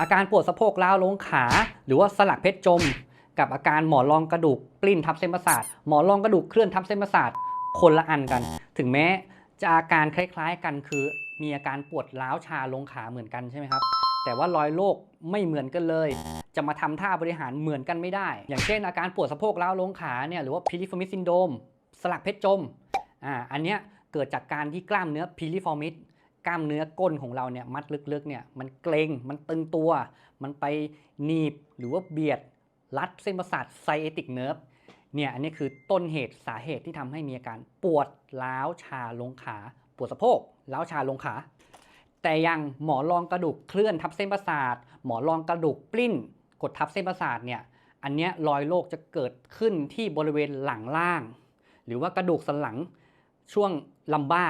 อาการปวดสะโพกล้าวลงขา หรือว่าสลักเพชรจม กับอาการหมอนรองกระดูกปลิ้นทับเส้นประสาทหมอนรองกระดูกเคลื่อนทับเส้นประสาทคนละอันกัน ถึงแม้จะอาการคล้ายๆกันคือ มีอาการปวดล้าวชาลงขาเหมือนกันใช่ไหมครับ แต่ว่ารอยโรคไม่เหมือนกันเลย จะมาทำท่าบริหารเหมือนกันไม่ได้ อย่างเช่น อาการปวดสะโพกล้าวลงขาเนี่ยหรือว่าพิลิฟอร์มิสซินโดมสลักเพชรจมอ่าอันเนี้ยเกิดจากการที่กล้ามเนื้อพิลิฟอร์มิส กล้ามเนื้อก้นของเราเนี่ยมัดลึกๆเนี่ยมันเกร็งมันตึงตัว มันไปหนีบหรือว่าเบียดรัดเส้นประสาทไซเอติกเนิร์ฟเนี่ยอันนี้คือต้นเหตุสาเหตุที่ทำให้มีอาการปวดล้าวชาลงขา ปวดสะโพกล้าวชาลงขา แต่ยังหมอรองกระดูกเคลื่อนทับเส้นประสาท หมอรองกระดูกปลิ้น กดทับเส้นประสาทเนี่ยอันเนี้ยรอยโรคจะเกิดขึ้นที่บริเวณหลังล่าง หรือว่ากระดูกสันหลังช่วงลัมบ้า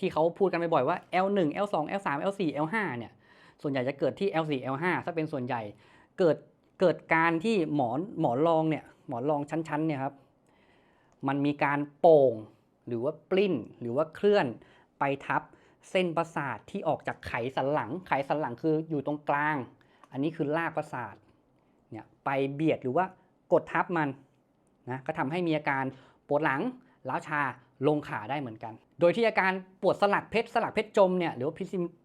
ที่เขาพูดกันบ่อยๆว่า L1 L2 L3 L4 L5 เนี่ยส่วนใหญ่จะเกิดที่ L4 L5 ถ้าเป็นส่วนใหญ่เกิดเกิดการที่หมอนหมอนรองเนี่ยหมอนรองชั้นๆเนี่ยครับมันมีการโป่งหรือว่าปลิ้นหรือว่าเคลื่อนไปทับเส้นประสาทที่ออกจากไขสันหลัง ไขสันหลังคืออยู่ตรงกลาง อันนี้คือรากประสาทเนี่ยไปเบียดหรือว่ากดทับมันนะก็ทำให้มีอาการปวดหลังล้าชา ลงขาได้เหมือนกัน โดยที่อาการปวดสลักเพชรสลักเพชรจมเนี่ยหรือว่า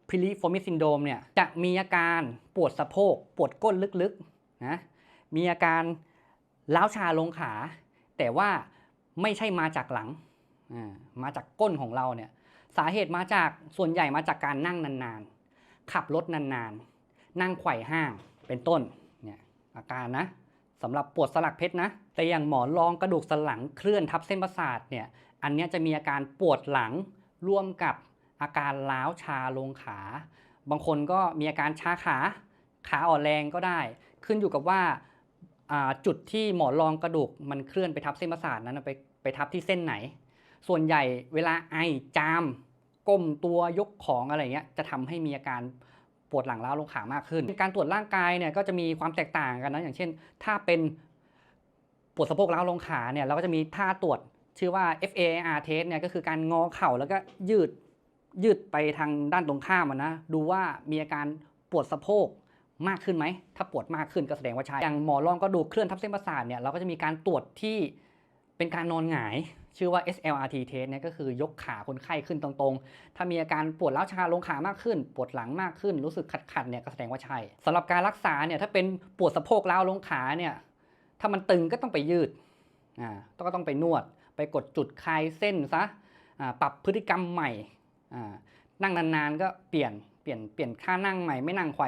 พิลิฟอร์มิซินโดมเนี่ยจะมีอาการปวดสะโพก ปวดก้นลึกๆนะมีอาการล้าวชาลงขา แต่ว่าไม่ใช่มาจากหลังมาจากก้นของเราเนี่ยสาเหตุมาจากส่วนใหญ่มาจากการนั่งนานๆ ขับรถนานๆ นั่งไขว่ห้างเป็นต้นเนี่ยอาการนะ สำหรับปวดสลักเพชรนะ แต่อย่างหมอนรองกระดูกสันหลังเคลื่อนทับเส้นประสาทเนี่ย อันนี้จะมีอาการปวดหลังร่วมกับอาการล้าวชาลงขา บางคนก็มีอาการชาขาขาอ่อนแรงก็ได้ ขึ้นอยู่กับว่าาจุดที่หมอนรองกระดูกมันเคลื่อนไปทับเส้นประสาทนั้นไปไปทับที่เส้นไหน ส่วนใหญ่เวลาไอจามก้มตัวยกของอะไรเงี้ยจะทำให้มีอาการ ปวดหลังล้าวลงขามากขึ้น การตรวจร่างกายเนี่ยก็จะมีความแตกต่างกันนะอย่างเช่น ถ้าเป็นปวดสะโพกล้าวลงขาเนี่ยเราก็จะมีท่าตรวจชื่อว่า FAR test เนี่ยก็คือการงอเข่าแล้วก็ยืดยืดไปทางด้านตรงข้ามนะดูว่ามีอาการปวดสะโพกมากขึ้นไหม ถ้าปวดมากขึ้นก็แสดงว่าใช่ อย่างหมอรองกระดูเคลื่อนทับเส้นประสาทเนี่ยเราก็จะมีการตรวจที่ เป็นการนอนหงายชื่อว่า SLRT test เนี่ยก็คือยกขาคนไข้ขึ้นตรงๆ ถ้ามีอาการปวดล้าวชาลงขามากขึ้น ปวดหลังมากขึ้น รู้สึกขัดๆเนี่ยก็แสดงว่าใช่สำหรับการรักษาเนี่ยถ้าเป็นปวดสะโพกล้าวลงขาเนี่ยถ้ามันตึงก็ต้องไปยืดอ่าก็ต้องไปนวด ไปกดจุดคลายเส้นซะอ่าปรับพฤติกรรมใหม่อ่านั่งนานๆก็เปลี่ยนเปลี่ยนเปลี่ยนค่านั่งใหม่ไม่นั่งควาย